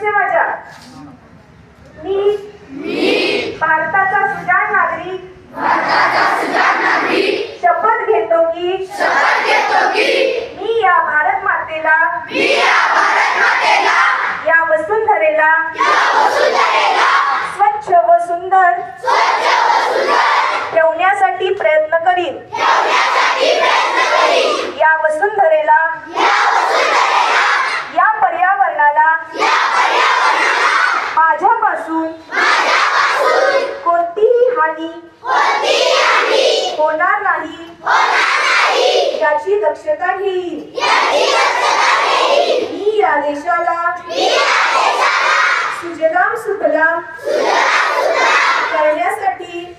पैसे माझ्या. मी भारताचा सुजाण नागरिक. शपथ घेतो की मी या भारत मातेला या वसुंधरेला माझ्यापासून. कोणतीही हानी. होणार नाही. याची दक्षता घेईन. मी या देशाला. सुजलाम सुफलाम. करण्यासाठी.